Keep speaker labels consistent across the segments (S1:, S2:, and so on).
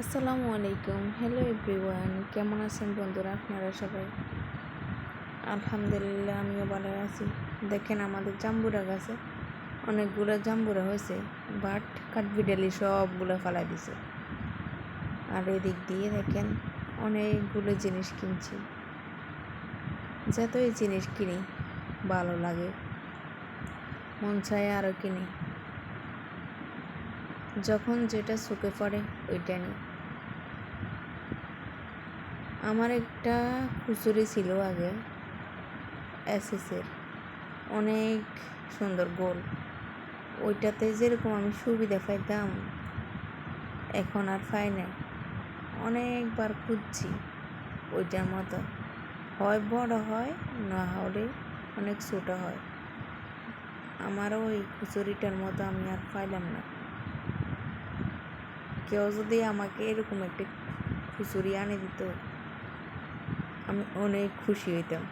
S1: আসসালামু আলাইকুম। Hello everyone কেমন আছেন বন্ধুরা? আপনারা সবাই? আলহামদুলিল্লাহ, আমিও ভালো আছি। দেখেন আমাদের জাম্বুরা গাছে অনেকগুলো জাম্বুরা হয়েছে, বাট কাঠবিড়ালি সবগুলো ফালাই দিছে। আর এদিক দিয়ে দেখেন অনেকগুলো জিনিস কিনছি। যতই জিনিস কিনি, ভালো লাগে। মন চায় আরও কিনি। যখন যেটা চোখে পড়ে, ওইটা নিই। আমার একটা খুচুরি ছিল আগে এসএসের অনেক সুন্দর গোল। ওইটাতে যেরকম আমি সুবিধা পাইতাম, এখন আর পাই না অনেকবার খুঁজছি ওইটার মতো। হয় বড় হয়, না হলে অনেক ছোটো হয়। আমারও ওই খুচুরিটার মতো আমি আর পাইলাম না। কেউ যদি আমাকে এরকম একটা খুচুরি আনে দিত, আমি অনেক খুশি হইতাম।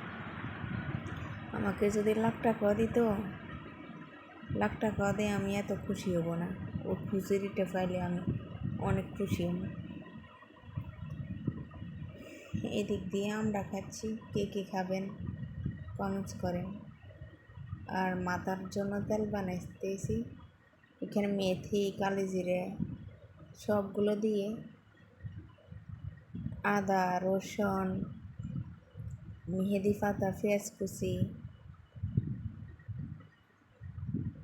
S1: আমাকে যদি লাখ টাকা দিত, লাখ টাকা দিয়ে আমি এত খুশি হব না। ও খুচুরিটা পাইলে আমি অনেক খুশি হব। এদিক দিয়ে আমরা খাচ্ছি, কে কে খাবেন কমেন্টস করেন। আর মাথার জন্য তেল বানাইতেছি। এখানে মেথি কালি জিরে সবগুলো দিয়ে আদা, রসুন, মেহেদি পাতা, পেঁয়াজ কুচি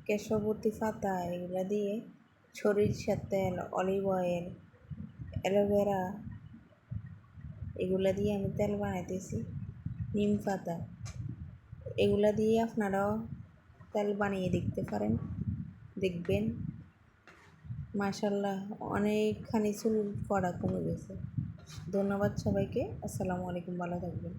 S1: কেশবতী পাতা, এগুলো দিয়ে সরিষার তেল, অলিভ অয়েল, অ্যালোভেরা, এগুলো দিয়ে আমি তেল বানাইতেছি, নিম পাতা। এগুলা দিয়ে আপনারাও তেল বানিয়ে দেখতে পারেন, দেখবেন। মাশাল্লাহ অনেকখানি চুল পড়া কমে গেছে ধন্যবাদ সবাইকে আসসালামু আলাইকুম ভালো থাকবেন।